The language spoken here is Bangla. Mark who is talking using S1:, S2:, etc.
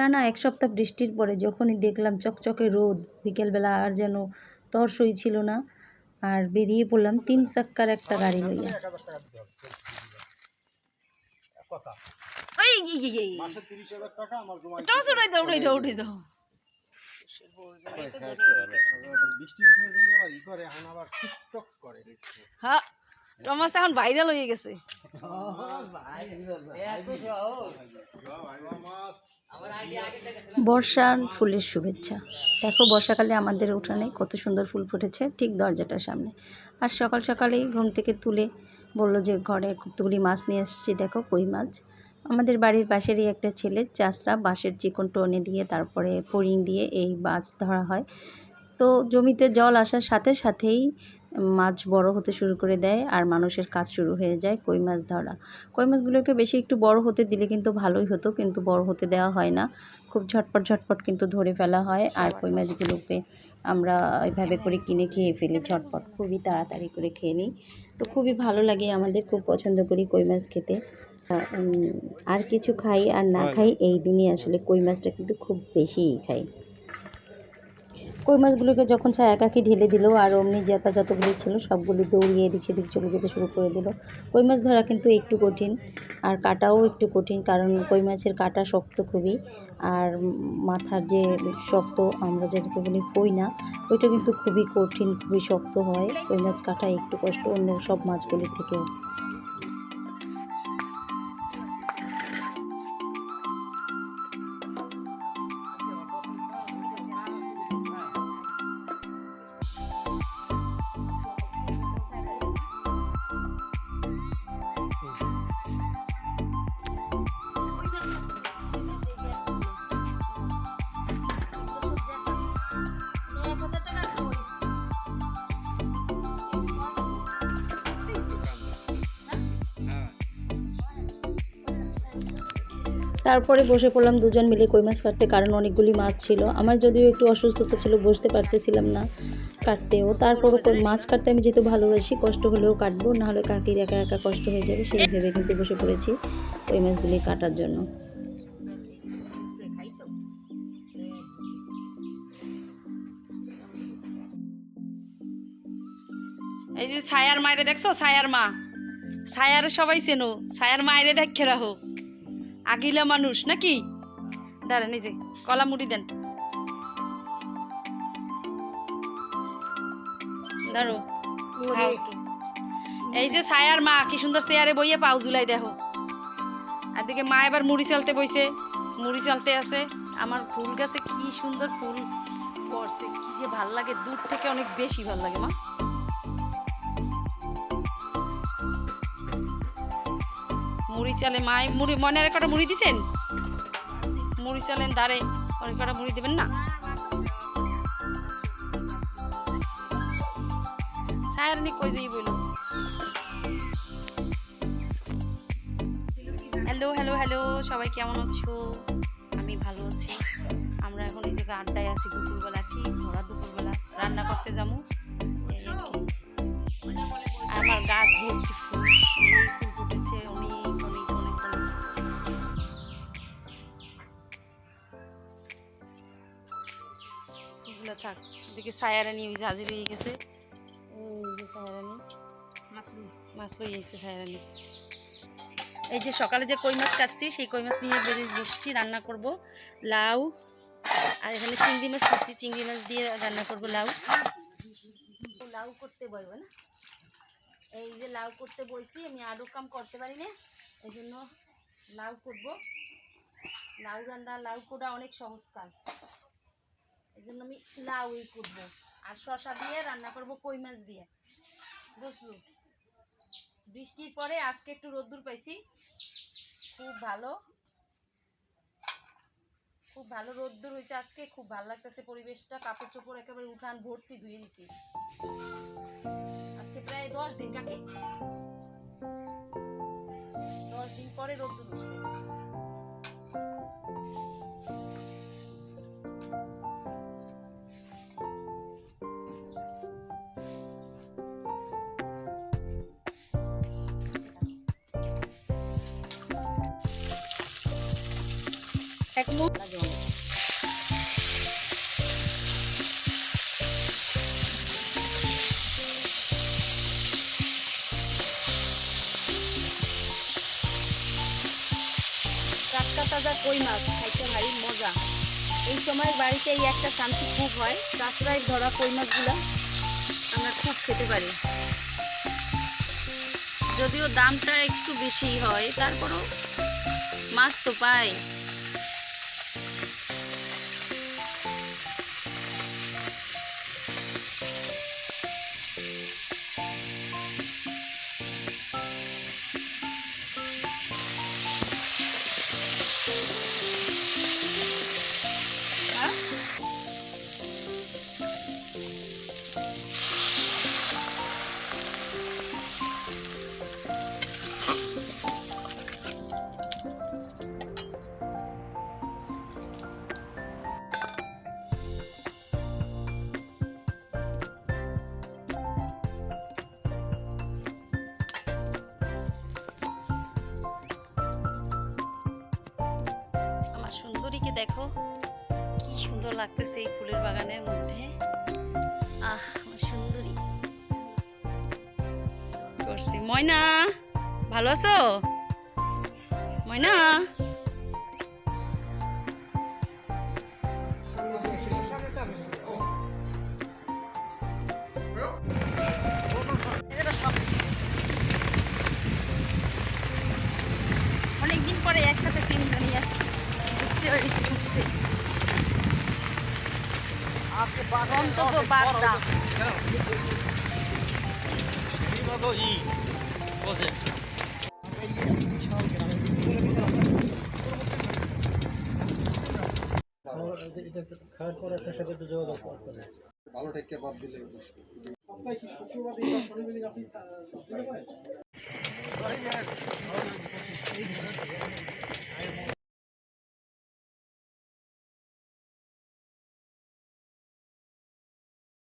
S1: টানা এক সপ্তাহ বৃষ্টির পরে যখনই দেখলাম চকচকে রোদ বিকেলবেলা আর যেন তরসই ছিল না আর বেরিয়ে পড়লাম তিন চাক্কার একটা গাড়ি লইয়া।
S2: কথা।
S3: ওই কি কি কি
S2: মাসে তিরিশ হাজার টাকা আমার জমা
S3: টস উড়াই দাও উড়াই দাও উড়াই দাও।
S2: বৃষ্টির দিনের জন্য আবার ই করে এখন আবার টিকটক করে।
S3: হ্যাঁ টমাস এখন ভাইরাল হয়ে গেছে।
S1: বর্ষার ফুলের শুভেচ্ছা। দেখো, বর্ষাকালে আমাদের উঠানে কত সুন্দর ফুল ফুটেছে ঠিক দরজাটার সামনে। আর সকাল সকালেই ঘুম থেকে তুলে বলল যে, ঘরে কতগুলি মাছ নিয়ে এসেছি, দেখো কই মাছ। আমাদের বাড়ির পাশেরই একটা ছেলে চাষরা বাঁশের চিকন টনে দিয়ে তারপরে পরিং দিয়ে এই মাছ ধরা হয়। তো জমিতে জল আসার সাথে সাথেই মাছ বড় হতে শুরু করে দেয় আর মানুষের কাজ শুরু হয়ে যায় কই মাছ ধরা। কই মাছগুলোকে বেশি একটু বড় হতে দিলে কিন্তু ভালোই হতো কিন্তু বড় হতে দেওয়া হয় না। খুব ঝটপট ঝটপট কিন্তু ধরে ফেলা হয় আর কই মাছগুলোকে আমরা এভাবে করে কিনে খেয়ে ফেলি ঝটপট খুবই তাড়াতাড়ি করে খেয়ে নিই। তো খুবই ভালো লাগে আমাদের খুব পছন্দ করি কই মাছ খেতে। আর কিছু খাই আর না। খাই এই দিনই আসলে কই মাছটা কিন্তু খুব বেশিই খাই। কই মাছগুলোকে যখন ছায়া একাকি ঢেলে দিল আর অমনি জেতা যতগুলি ছিল সবগুলি দৌড়িয়ে এদিক সেদিক চলে যেতে শুরু করে দিল। কই মাছ ধরা কিন্তু একটু কঠিন আর কাটাও একটু কঠিন কারণ কই মাছের কাটা শক্ত খুবই আর মাথার যে শক্ত আমরা যেটাকে বলি কই না, ওইটা কিন্তু খুবই কঠিন, খুবই শক্ত হয়। কই মাছ কাটা একটু কষ্ট, অন্য সব মাছগুলির থেকেও। তারপরে বসে পড়লাম দুজন মিলে কই মাছ কাটতে, কারণ অনেকগুলি মাছ ছিল। আমার যদিও একটু অসুস্থতা ছিল, বসতে পারতেছিলাম না কাটতেও। তারপরও কই- মাছ কাটতে আমি যেহেতু ভালোবাসি, কষ্ট হলেও কাটবো, নাহলে কাকির একা একা কষ্ট হয়ে যাবে, সেই ভেবে কিন্তু বসে পড়েছি কই মাছগুলি কাটার জন্য।
S3: এই যে ছায়ার মায়েরে দেখছ? ছায়ার মা। ছায়ার সবাই চেনো। ছায়ার মায়েরে দেখে রাখো। আগিলা মানুষ নাকি? দাঁড়ান এই যে কলা মুড়ি দেন। একটু। এই যে ছায়ার মা কি সুন্দর চেয়ারে বইয়ে পাও জুলাই দেখো। আর দিকে মা এবার মুড়ি চালতে বইছে মুড়ি চালতে আছে। আমার ফুল গাছে কি সুন্দর ফুল পড়ছে কি যে ভালো লাগে দূর থেকে অনেক বেশি ভালো লাগে মা। মুড়ি চালে মায় মুড়ি, মনে আর কটা মুড়ি দিছেন? মুড়ি চালেন দাঁড়ে অনেক কটা মুড়ি দেবেন না? সায়রানি কই যাই বইল হ্যালো হ্যালো হ্যালো, সবাই কেমন আছো? আমি ভালো আছি। আমরা এখন এই জায়গায় আড্ডায় আছি দুপুরবেলা, ঠিক ভরা দুপুরবেলা। রান্না করতে যাব। আর। আমার গাছ ভর্তি ফুল থাক এদিকে সায়ারানি ওই হাজির হয়ে গেছে। সায়ারানি মাছ লই এসেছে। সায়ারানি এই যে সকালে যে কই মাছ কাটছি সেই কই মাছ নিয়ে বেরিয়ে বসছি রান্না করব। লাউ আর এখানে চিংড়ি মাছ কাটছি চিংড়ি মাছ দিয়ে রান্না করব লাউ। লাউ করতে বইব না। এই যে লাউ করতে বইছি আমি আরও কাম করতে পারি না এই জন্য লাউ করব। লাউ রান্না লাউ করা অনেক সহজ কাজ। এই জন্য আমি লাউই করব আর শশা দিয়ে রান্না করব কই মাছ দিয়ে। বুঝছ? বৃষ্টির পরে আজকে একটু রোদ্দুর পাইছি। খুব ভালো। খুব ভালো রোদ্দুর হয়েছে আজকে। খুব ভালো লাগতেছে পরিবেশটা। কাপড় চোপড় একেবারে উঠান ভর্তি ধুয়ে দিছি। আজকে প্রায় দশ দিন কাকে। দশ দিন পরে রোদ্দুর উঠছে। এক মুখ টাটকা তাজা কই মাছ খাইতে ভারী মজা। এই সময় বাড়িতে এই একটা শান্তি খুব হয় চাষরায় ধরা কই মাছগুলা আমরা খুব খেতে পারি। যদিও দামটা একটু বেশি হয়, তারপরও মাছ তো পাই। সুন্দরীকে দেখো, কি সুন্দর লাগতেছে এই ফুলের বাগানের মধ্যে। আহ সুন্দরী। করছি। ময়না, ভালো আছো? ময়না? অনেকদিন পরে একসাথে তিনজনই আসি থাকতে পারিস ঘুরতে গন্তব্য বাগদা
S2: খাওয়ার পর একটা করে ভালো টেককে বাদ দিলে শুক্রবার